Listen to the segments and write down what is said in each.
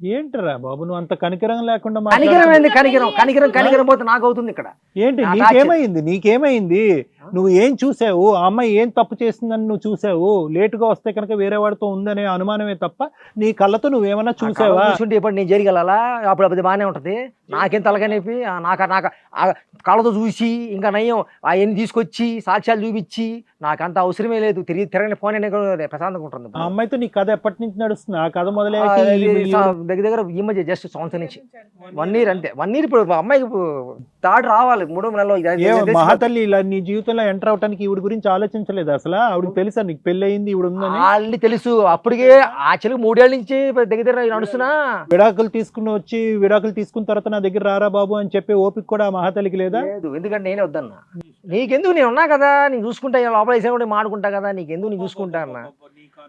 ఏంటిరా బాబు నువ్వు అంత కనికరం లేకుండా కనికరం. ఏంది? కనికరం కనికరం కనికరం పోతే నాకు అవుతుంది ఇక్కడ. ఏంటి నీకేమైంది? నీకేమైంది? నువ్వు ఏం చూసావు? ఆ అమ్మాయి ఏం తప్పు చేసిందని నువ్వు చూసావు? లేటుగా వస్తే కనుక వేరే వాడితో ఉందనే అనుమానమే తప్ప నీ కళ్ళతో నువ్వేమన్నా చూసావా? చూసుంటే ఇప్పుడు నేను జరిగలలా? అప్పుడు అది బాగానే ఉంటది. నాకేం తలకనేపి నాకు నాకు కళ్ళతో చూసి ఇంకా నయ్యం అవన్నీ తీసుకొచ్చి సాక్ష్యాలు చూపించి నాకంత అవసరమే లేదు. తిరిగి తిరగని ఫోన్ కూడా ప్రశాంతంగా ఉంటుంది. ఆ అమ్మాయితో నీ కథ ఎప్పటి నుంచి నడుస్తుంది? ఆ కథ సా- దగ్గర దగ్గర ఈ మధ్య జస్ట్ సంవత్సరం నుంచి. వన్ ఇయర్ అంతే. వన్ ఇయర్ ఇప్పుడు అమ్మాయికి థర్డ్ రావాలి. మూడో నెలలో మహాతల్లి ఇలా నీ జీవితంలో ఎంటర్ అవటానికి ఈవిడ గురించి ఆలోచించలేదు అసలు? ఆవిడకి తెలుసా? నీకు పెళ్ళి అయింది ఈవిడ ఉందని? ఆల్రెడీ తెలుసు. అప్పటికే ఆ చెలుగు మూడేళ్ళ నుంచి దగ్గర దగ్గర నడుస్తున్నా. విడాకులు తీసుకుని వచ్చి విడాకులు తీసుకున్న తర్వాత నా దగ్గర రారా బాబు అని చెప్పి ఓపిక కూడా మహాతల్లికి లేదా? లేదు. ఎందుకంటే నేనే వద్దన్నా. నీకెందుకు నేను ఉన్నా కదా? నేను చూసుకుంటా ఇలా లోపల వేసా కూడా మాడుకుంటా కదా? నీకెందుకు నేను చూసుకుంటా అన్న?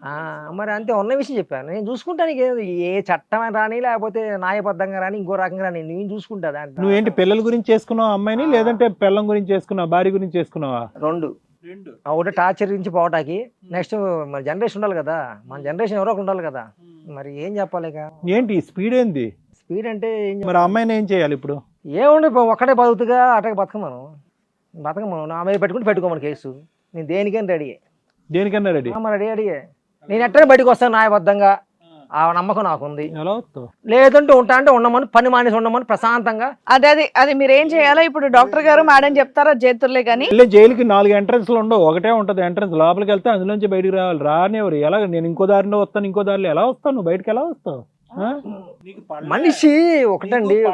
ఆ, మరి అంతే ఉన్న విషయం చెప్పాను. నేను చూసుకుంటా నీకు ఏ చట్టం రాని లేకపోతే న్యాయబద్ధంగా రాని ఇంకో రకంగా రాని నేను చూసుకుంటా దాంట్లో. నువ్వేంటి పిల్లల గురించి చేసుకున్నావు అమ్మాయిని? లేదంటే పిల్లం గురించి చేసుకున్నావా? భార్య గురించి చేసుకున్నావా? రెండు. ఒకటి టార్చర్ నుంచి పోవటానికి. నెక్స్ట్ మరి జనరేషన్ ఉండాలి కదా? మన జనరేషన్ ఎవరో ఉండాలి కదా? మరి ఏం చెప్పాలి ఇక? ఏంటి స్పీడ్ ఏంది? స్పీడ్ అంటే మరి అమ్మాయిని ఏం చేయాలి ఇప్పుడు? ఇప్పుడు ఒక్కడే బతుకుతుగా అటక బతకమను. బతకమను నా మీద పెట్టుకుని పెట్టుకోమని కేసు. నేను దేనికైనా రెడీ దేనికన్నా రెడీ రెడీ రెడీ నేను ఎట్లా బయటకు వస్తాను న్యాయబద్ధంగా. ఆ. నమ్మకం నాకుంది లేదంటే ఉంటా అంటే ఉండమని పని మానేసి ఉండమని ప్రశాంతంగా. అదే అది అది మీరు ఏం చేయాలో ఇప్పుడు డాక్టర్ గారు మేడం చెప్తారా చేతుర్లే కానీ. జైలుకి నాలుగు ఎంట్రన్స్లు ఉండవు. ఒకటే ఉంటది ఎంట్రన్స్. లోపలికి వెళ్తే అందులోంచి బయటికి రావాలి. రానివ్వరు. ఎలా నేను ఇంకో దారిలో వస్తాను ఇంకో దారిలో. ఎలా వస్తావు నువ్వు? బయటకు ఎలా వస్తావు? మనిషి ఒకటండి?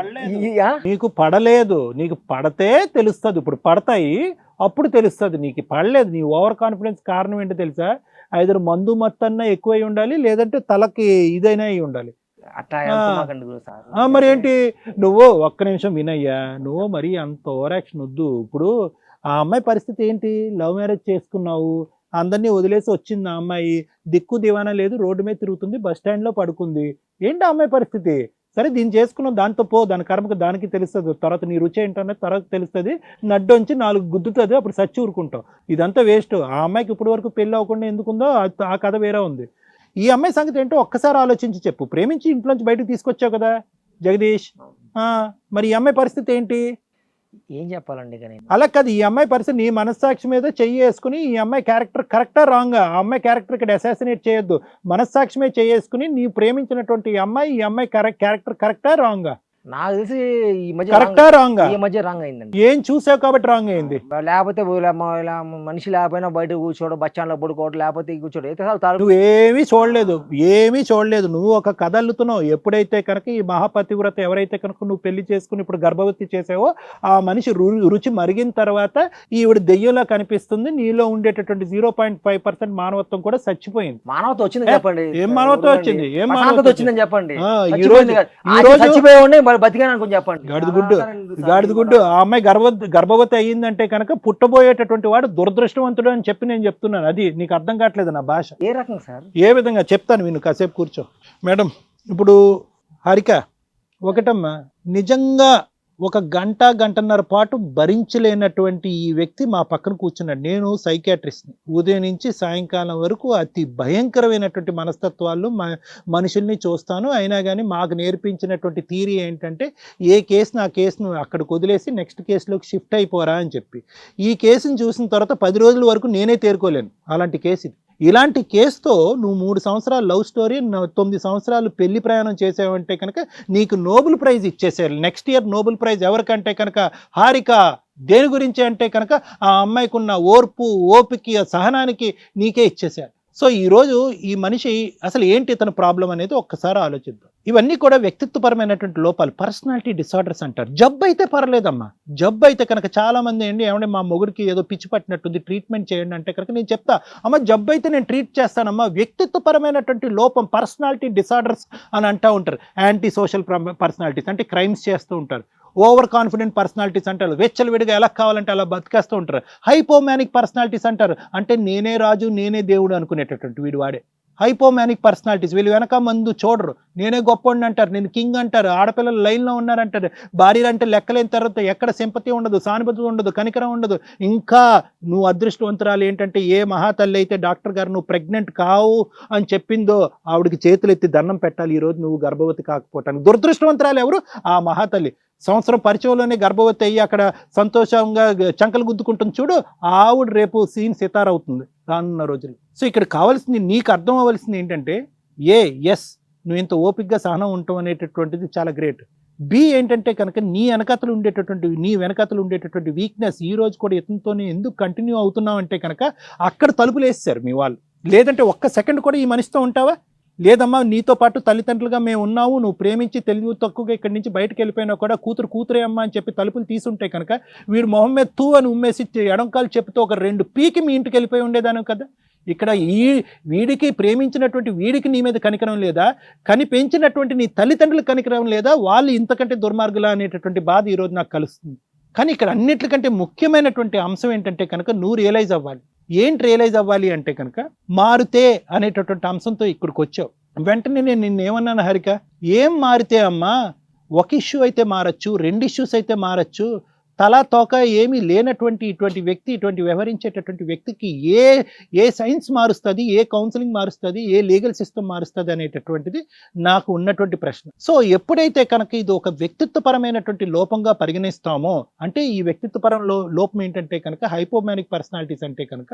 నీకు పడలేదు. నీకు పడితే తెలుస్తుంది. ఇప్పుడు పడతాయి అప్పుడు తెలుస్తుంది. నీకు పడలేదు. నీ ఓవర్ కాన్ఫిడెన్స్ కారణం ఏంటో తెలుసా? ఐదరు మందు మత్తన్నా ఎక్కువై ఉండాలి లేదంటే తలకి ఇదైనా అయి ఉండాలి. అట్టా అనుకోమాకండి గురు సార్. ఆ, మరి ఏంటి? నువ్వు ఒక్క నిమిషం వినయ్యా. నువ్వు మరి అంత ఓవర్ యాక్షన్ వద్దు. ఇప్పుడు ఆ అమ్మాయి పరిస్థితి ఏంటి? లవ్ మ్యారేజ్ చేసుకున్నావు. అందరినీ వదిలేసి వచ్చింది ఆ అమ్మాయి. దిక్కు దివానా లేదు రోడ్డు మీద తిరుగుతుంది బస్ స్టాండ్లో పడుకుంది. ఏంటి ఆ అమ్మాయి పరిస్థితి? సరే దీన్ని చేసుకున్నావు దాంతో పో దాని కర్మకు దానికి తెలుస్తుంది. తర్వాత నీ రుచి ఏంటనేది తర్వాత తెలుస్తుంది. నడ్డొంచి నాలుగు గుద్దుతుంది అప్పుడు సచ్చి ఊరుకుంటావు ఇదంతా వేస్ట్. ఆ అమ్మాయికి ఇప్పటి వరకు పెళ్ళి అవ్వకుండా ఎందుకుందో ఆ- ఆ కథ వేరే ఉంది. ఈ అమ్మాయి సంగతి ఏంటో ఒక్కసారి ఆలోచించి చెప్పు. ప్రేమించి ఇంట్లోంచి బయటకు తీసుకొచ్చావు కదా జగదీష్. మరి ఈ అమ్మాయి పరిస్థితి ఏంటి? ఏం చెప్పాలండి అలా కాదు ఈ అమ్మాయి పరిస్థితి నీ మనస్సాక్షి మీద చెయ్యి వేసుకుని ఈ అమ్మాయి క్యారెక్టర్ కరెక్టా రాంగా ఆ? అమ్మాయి క్యారెక్టర్ ఇక్కడ అసాసినేట్ చేయొద్దు. మనస్సాక్షి మీద చేసుకుని నీ ప్రేమించినటువంటి ఈ అమ్మాయి ఈ అమ్మాయి క్యారెక్టర్ కరెక్టా రాంగా నాకు తెలిసి ఈ మధ్య కరెక్టా రాంగా ఈ మధ్య రాంగ్ అయిందండి. ఏం చూసావు కాబట్టి రాంగ్ అయింది? లేకపోతే మనిషి లేకపోయినా బయట కూర్చోవడం బస్ స్టాండ్లో పడుకోవడం లేకపోతే తాడు నువ్వు ఏమీ చూడలేదు ఏమీ చూడలేదు. నువ్వు ఒక కథ అల్లుతున్నావు. ఎప్పుడైతే కనుక ఈ మహాపతివ్రత ఎవరైతే కనుక నువ్వు పెళ్ళి చేసుకుని ఇప్పుడు గర్భవతి చేసావో ఆ మనిషి రుచి మరిగిన తర్వాత ఈవిడ దెయ్యంలా కనిపిస్తుంది. నీలో ఉండేటటువంటి జీరో పాయింట్ ఫైవ్ పర్సెంట్ మానవత్వం కూడా చచ్చిపోయింది. మానవత వచ్చిందని ఏ, చెప్పండి. ఏం మానవత్వం వచ్చింది? ఏం మానవత్వం వచ్చిందని చెప్పండి. ఈ రోజు- చచ్చిపోయి బతికాను అనుకుని చెప్పండి. గాడిద గుడ్డు గాడిద గుడ్డు ఆ అమ్మాయి గర్భ గర్భవతి అయ్యిందంటే కనుక పుట్టబోయేటటువంటి వాడు దురదృష్టవంతుడు అని చెప్పి నేను చెప్తున్నాను. అది నీకు అర్థం కావట్లేదు నా భాష. ఏ రకం సార్? ఏ విధంగా? చెప్తాను విను కాసేపు కూర్చో. మేడం ఇప్పుడు హారిక ఒకటమ్మా నిజంగా ఒక గంట గంటన్నర పాటు భరించలేనటువంటి ఈ వ్యక్తి మా పక్కన కూర్చున్నాడు నేను సైకాట్రిస్ట్ని. ఉదయం నుంచి సాయంకాలం వరకు అతి భయంకరమైనటువంటి మనస్తత్వాలు మ మనుషుల్ని చూస్తాను. అయినా కానీ మాకు నేర్పించినటువంటి థీరీ ఏంటంటే ఏ కేసును ఆ కేసును అక్కడికి వదిలేసి నెక్స్ట్ కేసులోకి షిఫ్ట్ అయిపోరా అని చెప్పి. ఈ కేసును చూసిన తర్వాత పది రోజుల వరకు నేనే తేరుకోలేను. అలాంటి కేసు ఇది. ఇలాంటి కేసుతో నువ్వు మూడు సంవత్సరాలు లవ్ స్టోరీ న- తొమ్మిది సంవత్సరాలు పెళ్ళి ప్రయాణం చేసావంటే కనుక నీకు నోబెల్ ప్రైజ్ ఇచ్చేసారు నెక్స్ట్ ఇయర్ నోబెల్ ప్రైజ్ ఎవరికంటే కనుక? హారిక. దేని గురించి అంటే కనుక ఆ అమ్మాయికి ఉన్న ఓర్పు ఓపికి ఆ సహనానికి నీకే ఇచ్చేసారు సో ఈరోజు ఈ మనిషి అసలు ఏంటి తన ప్రాబ్లం అనేది ఒక్కసారి ఆలోచిద్దాం. ఇవన్నీ కూడా వ్యక్తిత్వపరమైనటువంటి లోపాలు పర్సనాలిటీ డిసార్డర్స్ అంటారు. జబ్బు అయితే పర్లేదమ్మా. జబ్బు అయితే కనుక చాలా మంది ఏంటి ఏమంటే మా మొగుడికి ఏదో పిచ్చి పట్టినట్టుంది ట్రీట్మెంట్ చేయండి అంటే కనుక నేను చెప్తా అమ్మ జబ్బు అయితే నేను ట్రీట్ చేస్తానమ్మా. వ్యక్తిత్వపరమైనటువంటి లోపం పర్సనాలిటీ డిసార్డర్స్ అని అంటూ ఉంటారు. యాంటీ సోషల్ పర్సనాలిటీస్ అంటే క్రైమ్స్ చేస్తూ ఉంటారు. ఓవర్ కాన్ఫిడెంట్ పర్సనాలిటీస్ అంటారు. వెచ్చలవిడిగా ఎలా కావాలంటే అలా బతికేస్తూ ఉంటారు. హైపోమానిక్ పర్సనాలిటీస్ అంటారు. అంటే నేనే రాజు నేనే దేవుడు అనుకునేటటువంటి వీడు వాడే. హైపోమానిక్ పర్సనాలిటీస్ వీళ్ళు వెనక మందు చూడరు. నేనే గొప్పవాడిని అంటారు. నేను కింగ్ అంటారు. ఆడపిల్లలు లైన్లో ఉన్నారంటారు భార్యలు అంటే లెక్కలేని తర్వాత ఎక్కడ సింపతి ఉండదు సానుభూతి ఉండదు కనికరం ఉండదు. ఇంకా నువ్వు అదృష్టవంతురాలు ఏంటంటే ఏ మహాతల్లి అయితే డాక్టర్ గారు నువ్వు ప్రెగ్నెంట్ కావు అని చెప్పిందో ఆవిడకి చేతులు ఎత్తి దండం పెట్టాలి. ఈ రోజు నువ్వు గర్భవతి కాకపోవటానికి. దురదృష్టవంతురాలు ఎవరు? ఆ మహాతల్లి. సంవత్సరం పరిచయంలోనే గర్భవతి అయ్యి అక్కడ సంతోషంగా చంకలు గుద్దుకుంటుంది చూడు ఆవిడ రేపు సీన్ సితార్ అవుతుంది రానున్న రోజులు సో ఇక్కడ కావాల్సింది నీకు అర్థం అవ్వాల్సింది ఏంటంటే ఏ ఎస్ నువ్వు ఇంత ఓపిక్గా సహనం ఉంటావు అనేటటువంటిది చాలా గ్రేట్ బి ఏంటంటే కనుక నీ వెనకతలు ఉండేటటువంటి నీ వెనకతలు ఉండేటటువంటి వీక్నెస్ ఈ రోజు కూడా ఇతనితోనే ఎందుకు కంటిన్యూ అవుతున్నావు అంటే కనుక అక్కడ తలుపులు వేస్తారు మీ వాళ్ళు. లేదంటే ఒక్క సెకండ్ కూడా ఈ మనిషితో ఉంటావా? లేదమ్మా నీతో పాటు తల్లిదండ్రులుగా మేము ఉన్నాము నువ్వు ప్రేమించి తెలివి తక్కువగా ఇక్కడి నుంచి బయటకు వెళ్ళిపోయినా కూడా కూతురు కూతురే అమ్మా అని చెప్పి తలుపులు తీసుంటే కనుక వీడు మొహం మీద తూ అని ఉమ్మేసి ఎడంకాలు చెప్తూ ఒక రెండు పీకి మీ ఇంటికి వెళ్ళిపోయి ఉండేదాను కదా. ఇక్కడ ఈ వీడికి ప్రేమించినటువంటి వీడికి నీ మీద కనికరం లేదా? కని పెంచినటువంటి నీ తల్లిదండ్రులకు కనికరం లేదా? వాళ్ళు ఇంతకంటే దుర్మార్గులా అనేటటువంటి బాధ ఈరోజు నాకు కలుస్తుంది. కానీ ఇక్కడ అన్నిటికంటే ముఖ్యమైనటువంటి అంశం ఏంటంటే కనుక నువ్వు రియలైజ్ అవ్వాలి. ఏంటి రియలైజ్ అవ్వాలి అంటే కనుక మారుతే అనేటటువంటి అంశంతో ఇక్కడికి వచ్చావు. వెంటనే నేను నిన్న ఏమన్నాను హరిక? ఏం మారితే అమ్మా? ఒక ఇష్యూ అయితే మారచ్చు రెండు ఇష్యూస్ అయితే మారచ్చు తల తోక ఏమీ లేనటువంటి ఇటువంటి వ్యక్తి ఇటువంటి వ్యవహరించేటటువంటి వ్యక్తికి ఏ ఏ సైన్స్ మారుస్తుంది ఏ కౌన్సిలింగ్ మారుస్తుంది ఏ లీగల్ సిస్టమ్ మారుస్తుంది అనేటటువంటిది నాకు ఉన్నటువంటి ప్రశ్న. సో ఎప్పుడైతే కనుక ఇది ఒక వ్యక్తిత్వపరమైనటువంటి లోపంగా పరిగణిస్తామో అంటే ఈ వ్యక్తిత్వపరంలో లోపం ఏంటంటే కనుక హైపోమానిక్ పర్సనాలిటీస్ అంటే కనుక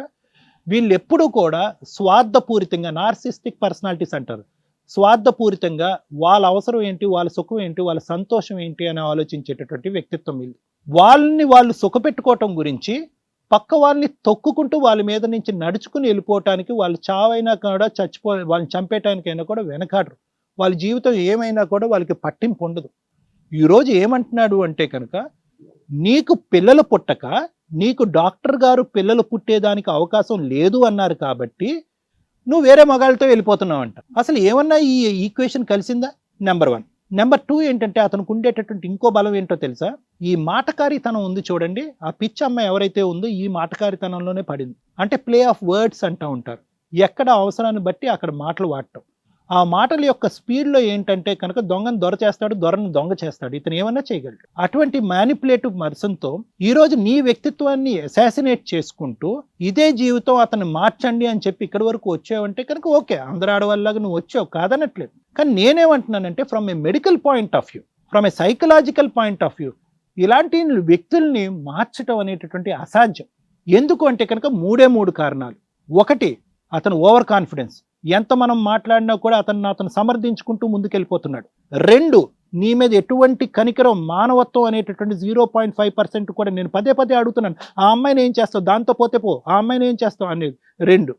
వీళ్ళు ఎప్పుడూ కూడా స్వార్థపూరితంగా నార్సిస్టిక్ పర్సనాలిటీస్ అంటారు. స్వార్థపూరితంగా వాళ్ళ అవసరం ఏంటి వాళ్ళ సుఖం ఏంటి వాళ్ళ సంతోషం ఏంటి అని ఆలోచించేటటువంటి వ్యక్తిత్వం వీళ్ళు వాళ్ళని వాళ్ళు సుఖపెట్టుకోవటం గురించి పక్క వాళ్ళని తొక్కుకుంటూ వాళ్ళ మీద నుంచి నడుచుకుని వెళ్ళిపోవటానికి వాళ్ళు చావైనా కూడా చచ్చిపో వాళ్ళని చంపేయటానికైనా కూడా వెనకాడరు. వాళ్ళ జీవితం ఏమైనా కూడా వాళ్ళకి పట్టింపు ఉండదు. ఈరోజు ఏమంటున్నాడు అంటే కనుక నీకు పిల్లలు పుట్టక నీకు డాక్టర్ గారు పిల్లలు పుట్టేదానికి అవకాశం లేదు అన్నారు కాబట్టి నువ్వు వేరే మగాళ్ళతో వెళ్ళిపోతున్నావు అంట అసలు ఏమన్నా ఈ ఈక్వేషన్ కలిసిందా? నెంబర్ వన్ నెంబర్ టూ ఏంటంటే అతనికి ఉండేటటువంటి ఇంకో బలం ఏంటో తెలుసా? ఈ మాటకారితనం ఉంది చూడండి. ఆ పిచ్చి అమ్మాయి ఎవరైతే ఉందో ఈ మాటకారితనంలోనే పడింది. అంటే ప్లే ఆఫ్ వర్డ్స్ అంటూ ఉంటారు. ఎక్కడ అవసరాన్ని బట్టి అక్కడ మాటలు వాడటం. ఆ మాటల యొక్క స్పీడ్లో ఏంటంటే కనుక దొంగను దొర చేస్తాడు దొరను దొంగ చేస్తాడు. ఇతను ఏమన్నా చేయగలడు. అటువంటి మ్యానిపులేటివ్ మర్సన్తో ఈరోజు నీ వ్యక్తిత్వాన్ని అసాసినేట్ చేసుకుంటూ ఇదే జీవితం అతను మార్చండి అని చెప్పి ఇక్కడి వరకు వచ్చావంటే కనుక ఓకే అందరు ఆడవాళ్ళగా నువ్వు వచ్చావు కాదనట్లేదు. కానీ నేనేమంటున్నానంటే from a medical point of view from a psychological point of view ఇలాంటి వ్యక్తుల్ని మార్చడం అనేటటువంటి అసాధ్యం. ఎందుకు అంటే కనుక మూడే మూడు కారణాలు. ఒకటి అతను ఓవర్ కాన్ఫిడెన్స్ ఎంత మనం మాట్లాడినా కూడా అతను అతను సమర్థించుకుంటూ ముందుకెళ్ళిపోతున్నాడు. రెండు నీ మీద ఎటువంటి కనికరం మానవత్వం అనేటటువంటి జీరో పాయింట్ ఫైవ్ పర్సెంట్ కూడా నేను పదే పదే అడుగుతున్నాను. ఆ అమ్మాయిని ఏం చేస్తావు? దాంతో పోతే పో. ఆ అమ్మాయిని ఏం చేస్తావు? అనేది. రెండు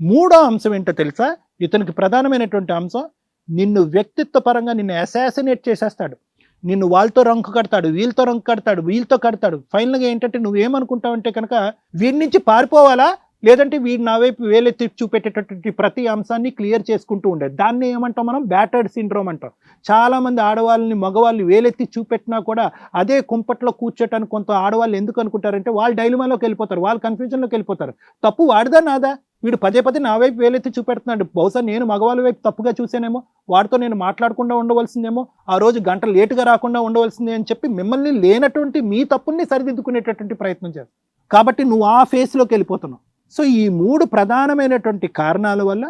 మూడో అంశం ఏంటో తెలుసా? ఇతనికి ప్రధానమైనటువంటి అంశం నిన్ను వ్యక్తిత్వ పరంగా నిన్ను అసాసినేట్ చేసేస్తాడు. నిన్ను వాళ్ళతో రంకు కడతాడు వీళ్ళతో రంకు కడతాడు వీళ్ళతో కడతాడు. ఫైనల్గా ఏంటంటే నువ్వేమనుకుంటావంటే కనుక వీడి నుంచి పారిపోవాలా? లేదంటే వీడు నా వైపు వేలెత్తి చూపెట్టేటటువంటి ప్రతి అంశాన్ని క్లియర్ చేసుకుంటూ ఉండేది దాన్ని ఏమంటాం మనం? బ్యాటర్డ్ సిండ్రోమ్ అంటాం. చాలామంది ఆడవాళ్ళని మగవాళ్ళు వేలెత్తి చూపెట్టినా కూడా అదే కుంపట్లో కూర్చోటానికి కొంత ఆడవాళ్ళు ఎందుకు అనుకుంటారంటే వాళ్ళు డైలమాలోకి వెళ్ళిపోతారు. వాళ్ళు కన్ఫ్యూజన్లోకి వెళ్ళిపోతారు. తప్పు వాడిదా నాదా? వీడు పదే పదే నా వైపు వేలెత్తి చూపెడుతున్నాడు. బహుశా నేను మగవాళ్ళ వైపు తప్పుగా చూసానేమో వాడితో నేను మాట్లాడకుండా ఉండవలసిందేమో ఆ రోజు గంట లేటుగా రాకుండా ఉండవలసిందే అని చెప్పి మిమ్మల్ని లేనటువంటి మీ తప్పుల్ని సరిదిద్దుకునేటటువంటి ప్రయత్నం చేస్తాను కాబట్టి నువ్వు ఆ ఫేస్లోకి వెళ్ళిపోతున్నావు. సో ఈ మూడు ప్రధానమైనటువంటి కారణాల వల్ల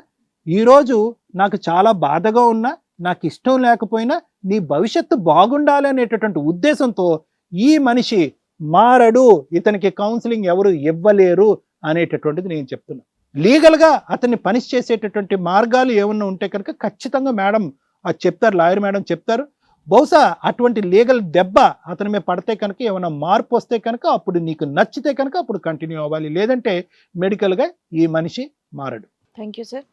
ఈరోజు నాకు చాలా బాధగా ఉన్నా నాకు ఇష్టం లేకపోయినా నీ భవిష్యత్తు బాగుండాలి అనేటటువంటి ఉద్దేశంతో ఈ మనిషి మారడు ఇతనికి కౌన్సిలింగ్ ఎవరు ఇవ్వలేరు అనేటటువంటిది నేను చెప్తున్నా. లీగల్గా అతన్ని పనిష్ చేసేటటువంటి మార్గాలు ఏమన్నా ఉంటే కనుక ఖచ్చితంగా మేడం అది చెప్తారు లాయర్ మేడం చెప్తారు. బహుశా అటువంటి లీగల్ దెబ్బ అతని మీద పడితే కనుక ఏమైనా మార్పు వస్తే కనుక అప్పుడు నీకు నచ్చితే కనుక అప్పుడు కంటిన్యూ అవ్వాలి. లేదంటే మెడికల్గా ఈ మనిషి మారడు. Thank you sir.